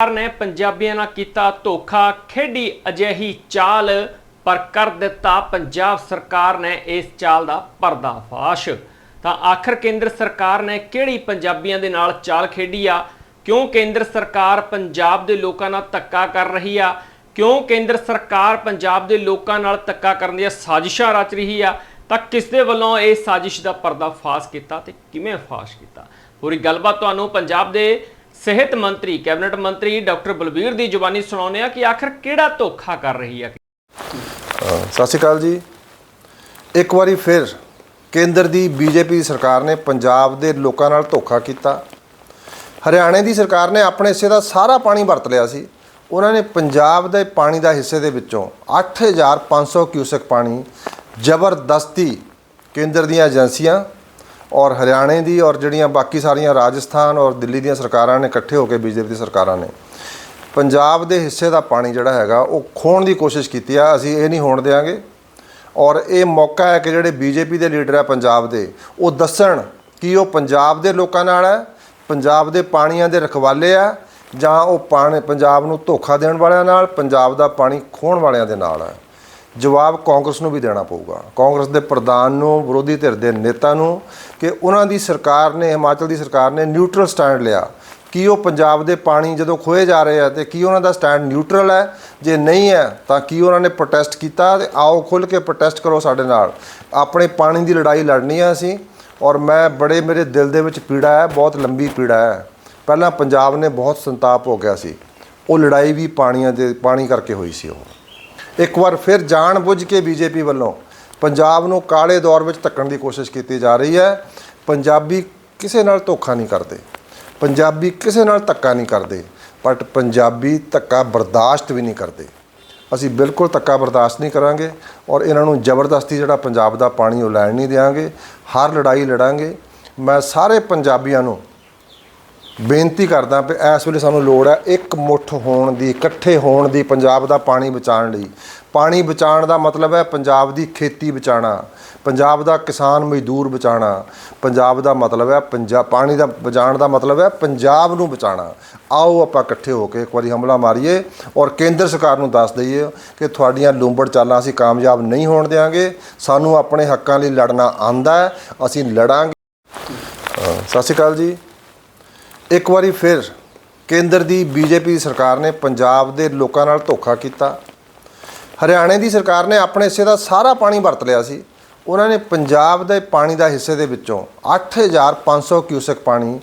ਸਰਕਾਰ ਨੇ ਪੰਜਾਬੀਆਂ ਨਾਲ ਕੀਤਾ ਧੋਖਾ, ਖੇਡੀ ਅਜਿਹੀ ਚਾਲ, ਪਰ ਕਰ ਦਿੱਤਾ ਪੰਜਾਬ ਸਰਕਾਰ ਨੇ ਇਸ ਚਾਲ ਦਾ ਪਰਦਾਫਾਸ਼। ਤਾਂ ਆਖਰ ਕੇਂਦਰ ਸਰਕਾਰ ਨੇ ਕਿਹੜੀ ਪੰਜਾਬੀਆਂ ਦੇ ਨਾਲ ਚਾਲ ਖੇਡੀ ਆ? ਕਿਉਂ ਕੇਂਦਰ ਸਰਕਾਰ ਪੰਜਾਬ ਦੇ ਲੋਕਾਂ ਨਾਲ ਧੱਕਾ ਕਰ ਰਹੀ ਆ? ਕਿਉਂ ਕੇਂਦਰ ਸਰਕਾਰ ਪੰਜਾਬ ਦੇ ਲੋਕਾਂ ਨਾਲ ਧੱਕਾ ਕਰਨ ਦੀਆਂ ਸਾਜ਼ਿਸ਼ਾਂ ਰਚ ਰਹੀ ਆ? ਤਾਂ ਕਿਸ ਦੇ ਵੱਲੋਂ ਇਹ ਸਾਜ਼ਿਸ਼ ਦਾ ਪਰਦਾਫਾਸ਼ ਕੀਤਾ ਤੇ ਕਿਵੇਂ ਫਾਸ਼ ਕੀਤਾ? ਪੂਰੀ ਗੱਲਬਾਤ ਤੁਹਾਨੂੰ ਪੰਜਾਬ ਦੇ ਸਿਹਤ ਮੰਤਰੀ, ਕੈਬਨਿਟ ਮੰਤਰੀ ਡਾਕਟਰ ਬਲਬੀਰ ਦੀ ਜ਼ੁਬਾਨੀ ਸੁਣਾਉਂਦੇ ਆ ਕਿ ਆਖਰ ਕਿਹੜਾ ਧੋਖਾ ਕਰ ਰਹੀ ਹੈ। ਸਤਿ ਸ਼੍ਰੀ ਅਕਾਲ ਜੀ। ਇੱਕ ਵਾਰੀ ਫਿਰ ਕੇਂਦਰ ਦੀ ਬੀਜੇਪੀ ਸਰਕਾਰ ਨੇ ਪੰਜਾਬ ਦੇ ਲੋਕਾਂ ਨਾਲ ਧੋਖਾ ਕੀਤਾ। ਹਰਿਆਣੇ ਦੀ ਸਰਕਾਰ ਨੇ ਆਪਣੇ ਹਿੱਸੇ ਦਾ ਸਾਰਾ ਪਾਣੀ ਵਰਤ ਲਿਆ ਸੀ। ਉਹਨਾਂ ਨੇ ਪੰਜਾਬ ਦੇ ਪਾਣੀ ਦਾ ਹਿੱਸੇ ਦੇ ਵਿੱਚੋਂ 8500 ਕਿਊਸਕ ਪਾਣੀ ਜ਼ਬਰਦਸਤੀ ਕੇਂਦਰ ਦੀਆਂ ਏਜੰਸੀਆਂ ਔਰ ਹਰਿਆਣੇ ਦੀ ਔਰ ਜਿਹੜੀਆਂ ਬਾਕੀ ਸਾਰੀਆਂ ਰਾਜਸਥਾਨ ਔਰ ਦਿੱਲੀ ਦੀਆਂ ਸਰਕਾਰਾਂ ਨੇ ਇਕੱਠੇ ਹੋ ਕੇ ਬੀਜੇਪੀ ਦੀ ਸਰਕਾਰਾਂ ਨੇ, ਪੰਜਾਬ ਦੇ ਹਿੱਸੇ ਦਾ ਪਾਣੀ ਜਿਹੜਾ ਹੈਗਾ ਉਹ ਖੋਣ ਦੀ ਕੋਸ਼ਿਸ਼ ਕੀਤੀ ਆ, ਅਸੀਂ ਇਹ ਨਹੀਂ ਹੋਣ ਦੇਵਾਂਗੇ ਔਰ ਇਹ ਮੌਕਾ ਹੈ ਕਿ ਜਿਹੜੇ ਬੀਜੇਪੀ ਦੇ ਲੀਡਰ ਆ ਪੰਜਾਬ ਦੇ, ਉਹ ਦੱਸਣ ਕਿ ਉਹ ਪੰਜਾਬ ਦੇ ਲੋਕਾਂ ਨਾਲ ਹੈ, ਪੰਜਾਬ ਦੇ ਪਾਣੀਆਂ ਦੇ ਰਖਵਾਲੇ ਆ, ਜਾਂ ਉਹ ਪਾਣੀ, ਪੰਜਾਬ ਨੂੰ ਧੋਖਾ ਦੇਣ ਵਾਲਿਆਂ ਨਾਲ, ਪੰਜਾਬ ਦਾ ਪਾਣੀ ਖੋਣ ਵਾਲਿਆਂ ਦੇ ਨਾਲ ਹੈ। ਜਵਾਬ ਕਾਂਗਰਸ ਨੂੰ ਵੀ ਦੇਣਾ ਪਊਗਾ। ਕਾਂਗਰਸ ਦੇ ਪ੍ਰਧਾਨ ਨੂੰ, ਵਿਰੋਧੀ ਧਿਰ ਦੇ ਨੇਤਾ ਨੂੰ ਕਿ ਉਹਨਾਂ ਦੀ ਸਰਕਾਰ ਨੇ, ਹਿਮਾਚਲ ਦੀ ਸਰਕਾਰ ਨੇ ਨਿਊਟਰਲ ਸਟੈਂਡ ਲਿਆ। ਕੀ ਉਹ ਪੰਜਾਬ ਦੇ ਪਾਣੀ ਜਦੋਂ ਖੋਏ ਜਾ ਰਹੇ ਆ ਤੇ ਕੀ ਉਹਨਾਂ ਦਾ ਸਟੈਂਡ ਨਿਊਟਰਲ ਹੈ? ਜੇ ਨਹੀਂ ਹੈ, ਤਾਂ ਕੀ ਉਹਨਾਂ ਨੇ ਪ੍ਰੋਟੈਸਟ ਕੀਤਾ? ਤੇ ਆਓ ਖੁੱਲ ਕੇ ਪ੍ਰੋਟੈਸਟ ਕਰੋ ਸਾਡੇ ਨਾਲ। ਆਪਣੇ ਪਾਣੀ ਦੀ ਲੜਾਈ ਲੜਨੀ ਆ ਅਸੀਂ ਔਰ ਮੈਂ ਬੜੇ ਮੇਰੇ ਦਿਲ ਦੇ ਵਿੱਚ ਪੀੜਾ ਹੈ, ਬਹੁਤ ਲੰਬੀ ਪੀੜਾ ਹੈ। ਪਹਿਲਾਂ ਪੰਜਾਬ ਨੇ ਬਹੁਤ ਸੰਤਾਪ ਹੋ ਗਿਆ ਸੀ। ਉਹ ਲੜਾਈ ਵੀ ਪਾਣੀਆਂ ਦੇ, ਪਾਣੀ ਕਰਕੇ ਹੋਈ ਸੀ ਉਹ। ਇੱਕ ਵਾਰ ਫਿਰ ਜਾਣ ਬੁੱਝ ਕੇ ਬੀਜੇਪੀ ਵੱਲੋਂ ਪੰਜਾਬ ਨੂੰ ਕਾਲੇ ਦੌਰ ਵਿੱਚ ਧੱਕਣ ਦੀ ਕੋਸ਼ਿਸ਼ ਕੀਤੀ ਜਾ ਰਹੀ ਹੈ। ਪੰਜਾਬੀ ਕਿਸੇ ਨਾਲ ਧੋਖਾ ਨਹੀਂ ਕਰਦੇ। ਪੰਜਾਬੀ ਕਿਸੇ ਨਾਲ ਧੱਕਾ ਨਹੀਂ ਕਰਦੇ। ਬਟ ਪੰਜਾਬੀ ਧੱਕਾ ਬਰਦਾਸ਼ਤ ਵੀ ਨਹੀਂ ਕਰਦੇ। ਅਸੀਂ ਬਿਲਕੁਲ ਧੱਕਾ ਬਰਦਾਸ਼ਤ ਨਹੀਂ ਕਰਾਂਗੇ ਔਰ ਇਹਨਾਂ ਨੂੰ ਜ਼ਬਰਦਸਤੀ ਜਿਹੜਾ ਪੰਜਾਬ ਦਾ ਪਾਣੀ ਉਹ ਲੈਣ ਨਹੀਂ ਦੇਵਾਂਗੇ ਹਰ ਲੜਾਈ ਲੜਾਂਗੇ। ਮੈਂ ਸਾਰੇ ਪੰਜਾਬੀਆਂ ਨੂੰ ਬੇਨਤੀ ਕਰਦਾ ਕਿ ਇਸ ਵੇਲੇ ਸਾਨੂੰ ਲੋੜ ਹੈ ਇੱਕ ਮੁੱਠ ਹੋਣ ਦੀ, ਇਕੱਠੇ ਹੋਣ ਦੀ, ਪੰਜਾਬ ਦਾ ਪਾਣੀ ਬਚਾਉਣ ਲਈ। ਪਾਣੀ ਬਚਾਉਣ ਦਾ ਮਤਲਬ ਹੈ ਪੰਜਾਬ ਦੀ ਖੇਤੀ ਬਚਾਉਣਾ, ਪੰਜਾਬ ਦਾ ਕਿਸਾਨ ਮਜ਼ਦੂਰ ਬਚਾਉਣਾ। ਪੰਜਾਬ ਦਾ ਮਤਲਬ ਹੈ ਪੰਜਾਬ ਪਾਣੀ ਦਾ ਬਚਾਉਣ ਦਾ ਮਤਲਬ ਹੈ ਪੰਜਾਬ ਨੂੰ ਬਚਾਉਣਾ। ਆਓ ਆਪਾਂ ਇਕੱਠੇ ਹੋ ਕੇ ਇੱਕ ਵਾਰੀ ਹਮਲਾ ਮਾਰੀਏ ਔਰ ਕੇਂਦਰ ਸਰਕਾਰ ਨੂੰ ਦੱਸ ਦਈਏ ਕਿ ਤੁਹਾਡੀਆਂ ਲੂੰਬੜ ਚਾਲਾਂ ਅਸੀਂ ਕਾਮਯਾਬ ਨਹੀਂ ਹੋਣ ਦੇਵਾਂਗੇ ਸਾਨੂੰ ਆਪਣੇ ਹੱਕਾਂ ਲਈ ਲੜਨਾ ਆਂਦਾ ਹੈ, ਅਸੀਂ ਲੜਾਂਗੇ। ਸਤਿ ਸ਼੍ਰੀ ਅਕਾਲ ਜੀ। ਇੱਕ ਵਾਰੀ ਫਿਰ ਕੇਂਦਰ ਦੀ ਬੀਜੇਪੀ ਸਰਕਾਰ ਨੇ ਪੰਜਾਬ ਦੇ ਲੋਕਾਂ ਨਾਲ ਧੋਖਾ ਕੀਤਾ। ਹਰਿਆਣੇ ਦੀ ਸਰਕਾਰ ਨੇ ਆਪਣੇ ਹਿੱਸੇ ਦਾ ਸਾਰਾ ਪਾਣੀ ਵਰਤ ਲਿਆ ਸੀ। ਉਹਨਾਂ ਨੇ ਪੰਜਾਬ ਦੇ ਪਾਣੀ ਦਾ ਹਿੱਸੇ ਦੇ ਵਿੱਚੋਂ 8500 ਕਿਊਸਕ ਪਾਣੀ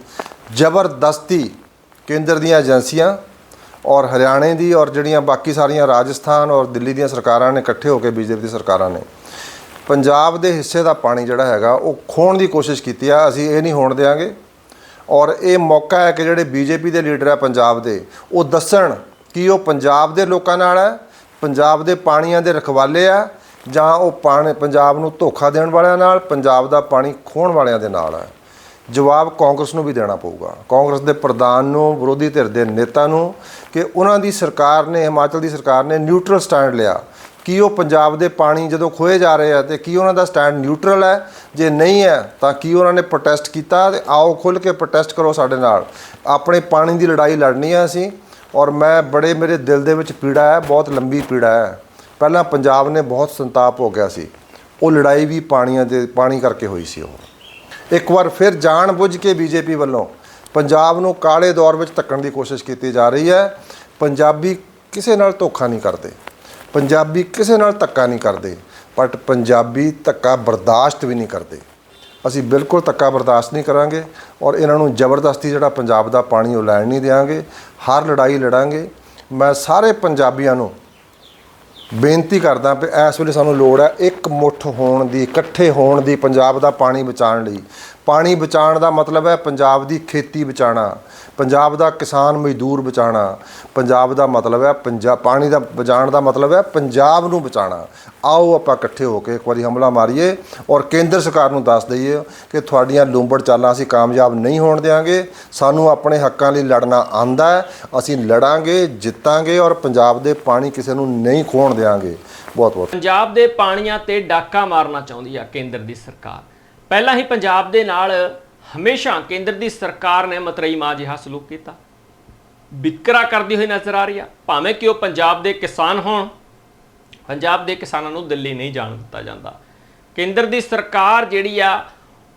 ਜ਼ਬਰਦਸਤੀ ਕੇਂਦਰ ਦੀਆਂ ਏਜੰਸੀਆਂ ਔਰ ਹਰਿਆਣੇ ਦੀ ਔਰ ਜਿਹੜੀਆਂ ਬਾਕੀ ਸਾਰੀਆਂ ਰਾਜਸਥਾਨ ਔਰ ਦਿੱਲੀ ਦੀਆਂ ਸਰਕਾਰਾਂ ਨੇ ਇਕੱਠੇ ਹੋ ਕੇ ਬੀਜੇਪੀ ਦੀ ਸਰਕਾਰਾਂ ਨੇ, ਪੰਜਾਬ ਦੇ ਹਿੱਸੇ ਦਾ ਪਾਣੀ ਜਿਹੜਾ ਹੈਗਾ ਉਹ ਖੋਣ ਦੀ ਕੋਸ਼ਿਸ਼ ਕੀਤੀ ਆ। ਅਸੀਂ ਇਹ ਨਹੀਂ ਹੋਣ ਦੇਵਾਂਗੇ ਔਰ ਇਹ ਮੌਕਾ ਹੈ ਕਿ ਜਿਹੜੇ ਬੀਜੇਪੀ ਦੇ ਲੀਡਰ ਆ ਪੰਜਾਬ ਦੇ, ਉਹ ਦੱਸਣ ਕਿ ਉਹ ਪੰਜਾਬ ਦੇ ਲੋਕਾਂ ਨਾਲ ਹੈ, ਪੰਜਾਬ ਦੇ ਪਾਣੀਆਂ ਦੇ ਰਖਵਾਲੇ ਆ, ਜਾਂ ਉਹ ਪਾਣੀ, ਪੰਜਾਬ ਨੂੰ ਧੋਖਾ ਦੇਣ ਵਾਲਿਆਂ ਨਾਲ, ਪੰਜਾਬ ਦਾ ਪਾਣੀ ਖੋਣ ਵਾਲਿਆਂ ਦੇ ਨਾਲ ਹੈ। ਜਵਾਬ ਕਾਂਗਰਸ ਨੂੰ ਵੀ ਦੇਣਾ ਪਊਗਾ। ਕਾਂਗਰਸ ਦੇ ਪ੍ਰਧਾਨ ਨੂੰ, ਵਿਰੋਧੀ ਧਿਰ ਦੇ ਨੇਤਾ ਨੂੰ ਕਿ ਉਹਨਾਂ ਦੀ ਸਰਕਾਰ ਨੇ, ਹਿਮਾਚਲ ਦੀ ਸਰਕਾਰ ਨੇ ਨਿਊਟਰਲ ਸਟੈਂਡ ਲਿਆ। ਕੀ ਉਹ ਪੰਜਾਬ ਦੇ ਪਾਣੀ ਜਦੋਂ ਖੋਏ ਜਾ ਰਹੇ ਆ ਤੇ ਕੀ ਉਹਨਾਂ ਦਾ ਸਟੈਂਡ ਨਿਊਟਰਲ ਹੈ? ਜੇ ਨਹੀਂ ਹੈ, ਤਾਂ ਕੀ ਉਹਨਾਂ ਨੇ ਪ੍ਰੋਟੈਸਟ ਕੀਤਾ? ਤੇ ਆਓ ਖੁੱਲ ਕੇ ਪ੍ਰੋਟੈਸਟ ਕਰੋ ਸਾਡੇ ਨਾਲ। ਆਪਣੇ ਪਾਣੀ ਦੀ ਲੜਾਈ ਲੜਨੀ ਆ ਅਸੀਂ ਔਰ ਮੈਂ ਬੜੇ ਮੇਰੇ ਦਿਲ ਦੇ ਵਿੱਚ ਪੀੜਾ ਹੈ, ਬਹੁਤ ਲੰਬੀ ਪੀੜਾ ਹੈ। ਪਹਿਲਾਂ ਪੰਜਾਬ ਨੇ ਬਹੁਤ ਸੰਤਾਪ ਹੋ ਗਿਆ ਸੀ। ਉਹ ਲੜਾਈ ਵੀ ਪਾਣੀਆਂ ਦੇ, ਪਾਣੀ ਕਰਕੇ ਹੋਈ ਸੀ ਉਹ। ਇੱਕ ਵਾਰ ਫਿਰ ਜਾਣ ਬੁੱਝ ਕੇ ਬੀਜੇਪੀ ਵੱਲੋਂ ਪੰਜਾਬ ਨੂੰ ਕਾਲੇ ਦੌਰ ਵਿੱਚ ਧੱਕਣ ਦੀ ਕੋਸ਼ਿਸ਼ ਕੀਤੀ ਜਾ ਰਹੀ ਹੈ। ਪੰਜਾਬੀ ਕਿਸੇ ਨਾਲ ਧੋਖਾ ਨਹੀਂ ਕਰਦੇ। ਪੰਜਾਬੀ ਕਿਸੇ ਨਾਲ ਧੱਕਾ ਨਹੀਂ ਕਰਦੇ ਬਟ ਪੰਜਾਬੀ ਧੱਕਾ ਬਰਦਾਸ਼ਤ ਵੀ ਨਹੀਂ ਕਰਦੇ। ਅਸੀਂ ਬਿਲਕੁਲ ਧੱਕਾ ਬਰਦਾਸ਼ਤ ਨਹੀਂ ਕਰਾਂਗੇ ਔਰ ਇਹਨਾਂ ਨੂੰ ਜ਼ਬਰਦਸਤੀ ਜਿਹੜਾ ਪੰਜਾਬ ਦਾ ਪਾਣੀ ਉਹ ਲੈਣ ਨਹੀਂ ਦੇਵਾਂਗੇ ਹਰ ਲੜਾਈ ਲੜਾਂਗੇ। ਮੈਂ ਸਾਰੇ ਪੰਜਾਬੀਆਂ ਨੂੰ ਬੇਨਤੀ ਕਰਦਾ ਕਿ ਇਸ ਵੇਲੇ ਸਾਨੂੰ ਲੋੜ ਹੈ ਇੱਕ ਮੁੱਠ ਹੋਣ ਦੀ, ਇਕੱਠੇ ਹੋਣ ਦੀ, ਪੰਜਾਬ ਦਾ ਪਾਣੀ ਬਚਾਉਣ ਲਈ। ਪਾਣੀ ਬਚਾਉਣ ਦਾ ਮਤਲਬ ਹੈ ਪੰਜਾਬ ਦੀ ਖੇਤੀ ਬਚਾਉਣਾ। ਪੰਜਾਬ ਦਾ ਕਿਸਾਨ ਮਜ਼ਦੂਰ ਬਚਾਉਣਾ, ਪੰਜਾਬ ਦਾ ਮਤਲਬ ਹੈ ਪੰਜਾਬ ਪਾਣੀ ਦਾ ਬਚਾਉਣ ਦਾ ਮਤਲਬ ਹੈ ਪੰਜਾਬ ਨੂੰ ਬਚਾਉਣਾ। ਆਓ ਆਪਾਂ ਇਕੱਠੇ ਹੋ ਕੇ ਇੱਕ ਵਾਰੀ ਹਮਲਾ ਮਾਰੀਏ ਔਰ ਕੇਂਦਰ ਸਰਕਾਰ ਨੂੰ ਦੱਸ ਦਈਏ ਕਿ ਤੁਹਾਡੀਆਂ ਲੂੰਬੜ ਚਾਲਾਂ ਅਸੀਂ ਕਾਮਯਾਬ ਨਹੀਂ ਹੋਣ ਦੇਵਾਂਗੇ ਸਾਨੂੰ ਆਪਣੇ ਹੱਕਾਂ ਲਈ ਲੜਨਾ ਆਂਦਾ ਹੈ, ਅਸੀਂ ਲੜਾਂਗੇ, ਜਿੱਤਾਂਗੇ ਔਰ ਪੰਜਾਬ ਦੇ ਪਾਣੀ ਕਿਸੇ ਨੂੰ ਨਹੀਂ ਖੋਣ ਦੇਵਾਂਗੇ ਬਹੁਤ ਬਹੁਤ ਪੰਜਾਬ ਦੇ ਪਾਣੀਆਂ ਤੇ ਡਾਕਾ ਮਾਰਨਾ ਚਾਹੁੰਦੀ ਆ ਕੇਂਦਰ ਦੀ ਸਰਕਾਰ। ਪਹਿਲਾਂ ਹੀ ਪੰਜਾਬ ਦੇ ਨਾਲ ਹਮੇਸ਼ਾ ਕੇਂਦਰ ਦੀ ਸਰਕਾਰ ਨੇ ਮਤਰਈ ਮਾਂ ਜਿਹਾ ਸਲੂਕ ਕੀਤਾ। ਵਿਤਕਰਾ ਕਰਦੀ ਹੋਈ ਨਜ਼ਰ ਆ ਰਹੀ ਆ। ਭਾਵੇਂ ਕਿ ਉਹ ਪੰਜਾਬ ਦੇ ਕਿਸਾਨ ਹੋਣ, ਪੰਜਾਬ ਦੇ ਕਿਸਾਨਾਂ ਨੂੰ ਦਿੱਲੀ ਨਹੀਂ ਜਾਣ ਦਿੱਤਾ ਜਾਂਦਾ। ਕੇਂਦਰ ਦੀ ਸਰਕਾਰ ਜਿਹੜੀ ਆ,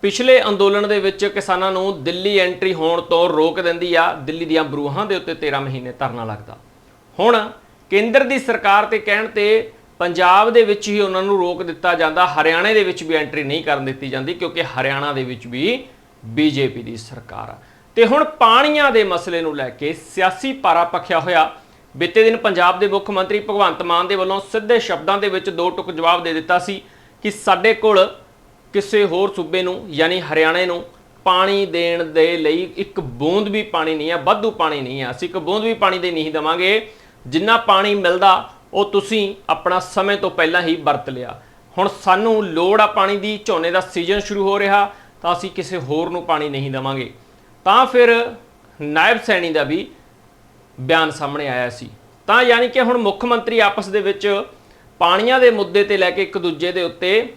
ਪਿਛਲੇ ਅੰਦੋਲਨ ਦੇ ਵਿੱਚ ਕਿਸਾਨਾਂ ਨੂੰ ਦਿੱਲੀ ਐਂਟਰੀ ਹੋਣ ਤੋਂ ਰੋਕ ਦਿੰਦੀ ਆ। ਦਿੱਲੀ ਦੀਆਂ ਬਰੂਹਾਂ ਦੇ ਉੱਤੇ 13 ਮਹੀਨੇ ਧਰਨਾ ਲੱਗਦਾ। ਹੁਣ ਕੇਂਦਰ ਦੀ ਸਰਕਾਰ ਤੇ ਕਹਿਣ ਤੇ ਪੰਜਾਬ ਦੇ ਵਿੱਚ ਹੀ ਉਹਨਾਂ ਨੂੰ ਰੋਕ ਦਿੱਤਾ ਜਾਂਦਾ। ਹਰਿਆਣੇ ਦੇ ਵਿੱਚ ਵੀ ਐਂਟਰੀ ਨਹੀਂ ਕਰਨ ਦਿੱਤੀ ਜਾਂਦੀ, ਕਿਉਂਕਿ ਹਰਿਆਣਾ ਦੇ ਵਿੱਚ ਵੀ ਬੀਜੇਪੀ ਦੀ ਸਰਕਾਰ ਆ। ਤੇ ਹੁਣ ਪਾਣੀਆਂ ਦੇ ਮਸਲੇ ਨੂੰ ਲੈ ਕੇ ਸਿਆਸੀ ਪਾਰਾ ਪੱਖਿਆ ਹੋਇਆ। ਬੀਤੇ ਦਿਨ ਪੰਜਾਬ ਦੇ ਮੁੱਖ ਮੰਤਰੀ ਭਗਵੰਤ ਮਾਨ ਦੇ ਵੱਲੋਂ ਸਿੱਧੇ ਸ਼ਬਦਾਂ ਦੇ ਵਿੱਚ ਦੋ ਟੁਕ ਜਵਾਬ ਦੇ ਦਿੱਤਾ ਸੀ ਕਿ ਸਾਡੇ ਕੋਲ ਕਿਸੇ ਹੋਰ ਸੂਬੇ ਨੂੰ, ਯਾਨੀ ਹਰਿਆਣੇ ਨੂੰ, ਪਾਣੀ ਦੇਣ ਦੇ ਲਈ ਇੱਕ ਬੂੰਦ ਵੀ ਪਾਣੀ ਨਹੀਂ ਹੈ ਵਾਧੂ ਪਾਣੀ ਨਹੀਂ ਹੈ ਅਸੀਂ ਇੱਕ ਬੂੰਦ ਵੀ ਪਾਣੀ ਦੇ ਨਹੀਂ ਦਵਾਂਗੇ। ਜਿੰਨਾ ਪਾਣੀ ਮਿਲਦਾ, ਉਹ ਤੁਸੀਂ ਆਪਣਾ ਸਮੇਂ ਤੋਂ ਪਹਿਲਾਂ ਹੀ ਵਰਤ ਲਿਆ। ਹੁਣ ਸਾਨੂੰ ਲੋੜ ਆ ਪਾਣੀ ਦੀ, ਝੋਨੇ ਦਾ ਸੀਜ਼ਨ ਸ਼ੁਰੂ ਹੋ ਰਿਹਾ। ਤਾਂ ਅਸੀਂ ਕਿਸੇ ਹੋਰ ਨੂੰ ਪਾਣੀ ਨਹੀਂ ਦਵਾਂਗੇ। ਤਾਂ ਫਿਰ ਨਾਇਬ ਸੈਣੀ ਦਾ ਵੀ ਬਿਆਨ ਸਾਹਮਣੇ ਆਇਆ ਸੀ। ਤਾਂ ਯਾਨੀ ਕਿ ਹੁਣ ਮੁੱਖ ਮੰਤਰੀ ਆਪਸ ਦੇ ਵਿੱਚ ਪਾਣੀਆਂ ਦੇ ਮੁੱਦੇ ਤੇ ਲੈ ਕੇ ਇੱਕ ਦੂਜੇ ਦੇ ਉੱਤੇ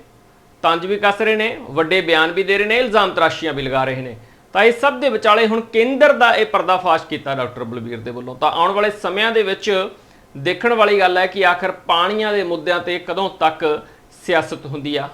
ਤੰਜ ਵੀ ਕੱਸ ਰਹੇ ਨੇ, ਵੱਡੇ ਬਿਆਨ ਵੀ ਦੇ ਰਹੇ ਨੇ, ਇਲਜ਼ਾਮ ਤਰਾਸ਼ੀਆਂ ਵੀ ਲਗਾ ਰਹੇ ਨੇ। ਤਾਂ ਇਹ ਸਭ ਦੇ ਵਿਚਾਲੇ ਹੁਣ ਕੇਂਦਰ ਦਾ ਇਹ ਪਰਦਾਫਾਸ਼ ਕੀਤਾ ਡਾਕਟਰ ਬਲਬੀਰ ਦੇ ਵੱਲੋਂ। ਤਾਂ ਆਉਣ ਵਾਲੇ ਸਮਿਆਂ ਦੇ ਵਿੱਚ ਦੇਖਣ ਵਾਲੀ ਗੱਲ ਹੈ ਕਿ ਆਖਰ ਪਾਣੀਆਂ ਦੇ ਮੁੱਦਿਆਂ ਤੇ ਕਦੋਂ ਤੱਕ ਸਿਆਸਤ ਹੁੰਦੀ ਆ।